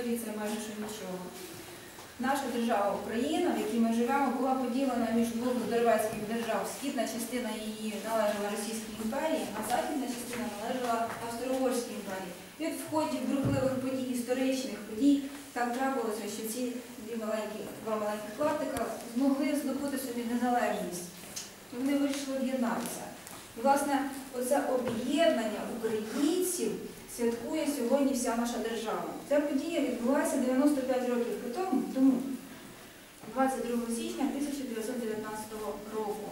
що нічого. Наша держава Україна, в якій ми живемо, була поділена між двох деревецьких держав. Східна частина її належала Російській імперії, а західна частина належала Австро-Угорській імперії. І от в ході бурхливих подій, історичних подій, так трапилося, що ці дві маленькі, два маленьких клаптика змогли здобути собі незалежність. Вони вирішили об'єднатися. І, власне, оце об'єднання українців святкує сьогодні вся наша держава. Ця подія відбулася 95 років тому, тому 22 січня 1919 року.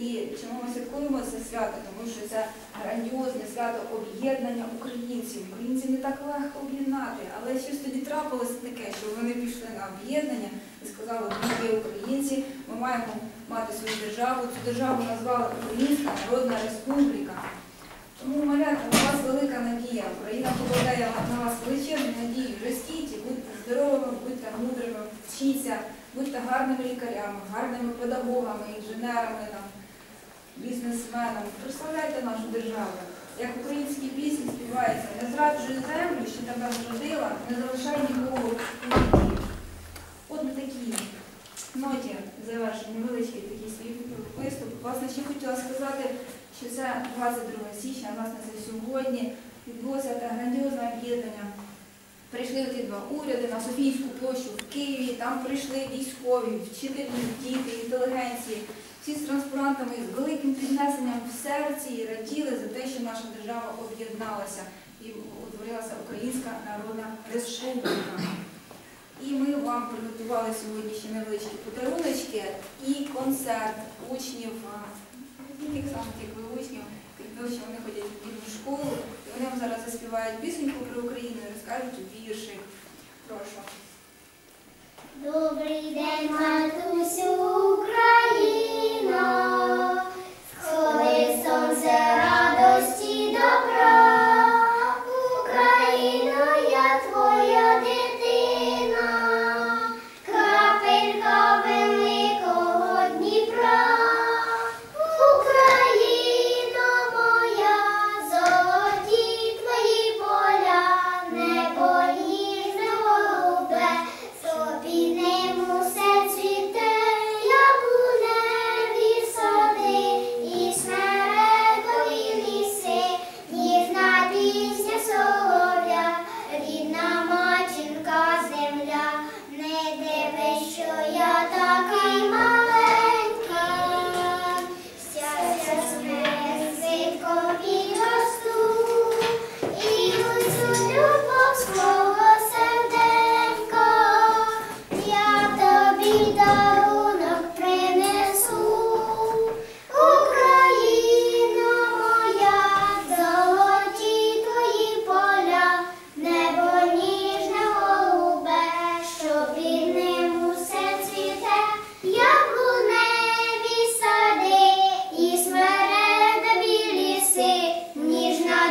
І чому ми святкуємо це свято? Тому що це грандіозне свято об'єднання українців. Українців не так легко об'єднати, але щось тоді трапилося таке, що вони пішли на об'єднання і сказали, ми є українці, ми маємо мати свою державу. Цю державу назвали Українська Народна Республіка. Тому, малята, у вас велика надія. Україна покладає на вас величезну надію. Ростіть, будьте здоровими, будьте мудрими, вчіться, будьте гарними лікарями, гарними педагогами, інженерами, там, бізнесменами. Прославляйте нашу державу. Як українські пісні співаються, не зраджуй землю, що тебе зродила, не залишай нікого у біді. От на такій ноті завершені невеличкий такий свій виступ. Власне, ще хотіла сказати, що це 22 січня, власне, це сьогодні відбулося те грандіозне об'єднання. Прийшли ті два уряди на Софійську площу в Києві, там прийшли військові, вчителі, діти, інтелігенції, всі з транспарантами, з великим піднесенням в серці і раділи за те, що наша держава об'єдналася і утворилася Українська Народна Республіка. І ми вам приготували сьогодні ще невеличкі подаруночки і концерт учнів, а, само, як ви учнів, тому що вони ходять в вільну школу, і вони вам зараз заспівають пісеньку про Україну і розкажуть віршик. Прошу. Добрий день, матусю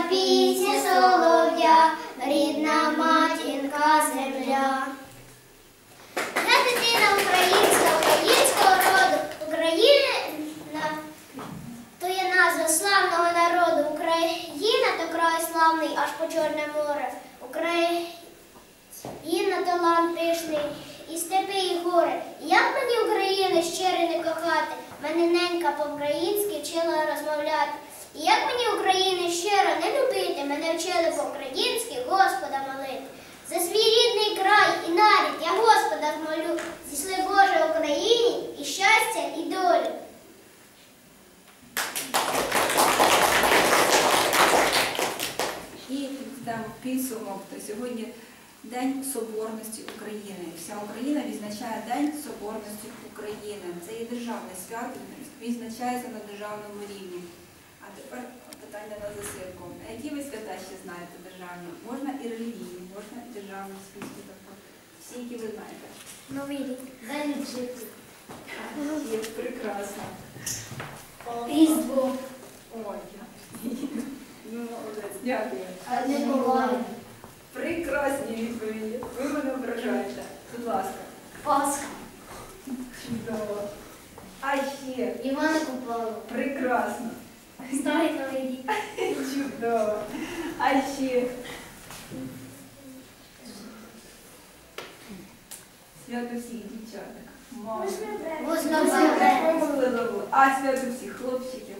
пісня солов'я, рідна матінка земля. Я дитина українська, українського роду, Україна то є назва славного народу. Україна то край славний аж по Чорне море. Україна то пишний, і степи, і гори. Як мені України щиро не кохати? Мене ненька по-українськи вчила розмовляти. І як мені України щиро не любити, мене вчили по-українськи Господа молити. За свій рідний край і нарід я Господа молю, зійшли Боже Україні і щастя, і долю. Підсумок, то сьогодні День Соборності України. Вся Україна відзначає День Соборності України. Це є державне свято, відзначається на державному рівні. А тепер питання на засилку. А які ви свята ще знаєте державні? Можна і релігійні, можна і державні світі. Тобто всі, які ви знаєте. Новий рік. День жити. Є прекрасно. Різдво. Ой, ну молодець, дякую. А не Чудово. А ще Свято всіх дівчаток. Мам. Восьмого Можливо. А свято всіх хлопчиків.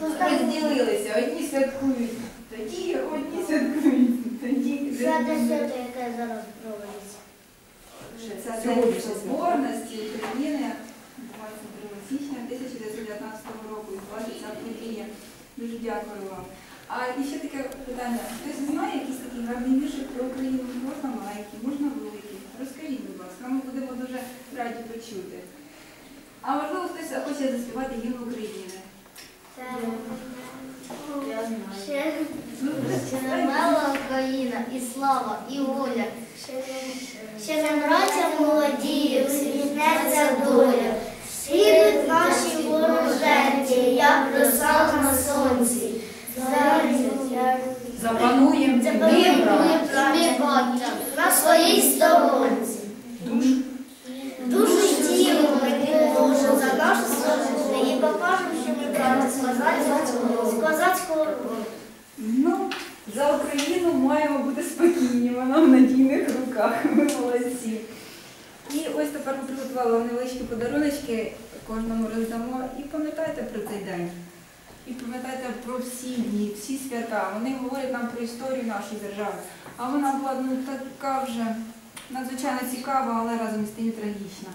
Розділилися. Одні святкують тоді, одні святкують тоді. Свято свято, яке зараз проводиться. Це День Соборності України 22 січня 1919 року, відбувається ця подія. Дуже дякую вам. А і ще таке питання. Хтось знає якісь такий гарний віршик про Україну? Можна маленькі, можна великі. Розкажіть, будь ласка, ми будемо дуже раді почути. А можливо, хтось хоче заспівати гімн України. Ще Ну, мала Україна, і слава, і воля. Ще не браття молоді, усміхнеться доля. Східуть наші вороженьки, як роса на сонці. Запануємо на своїй сторонці. Дуже тіло ми Боже за нашу службу і покажемо, що ми брати з козацького роду. Ну, Україну маємо бути спокійні, вона в надійних руках. Ми молодці. І ось тепер ми приготували невеличкі подаруночки, кожному роздамо. І пам'ятайте про цей день. І пам'ятайте про всі дні, всі свята. Вони говорять нам про історію нашої держави. А вона була ну, така вже надзвичайно цікава, але разом з тим трагічна.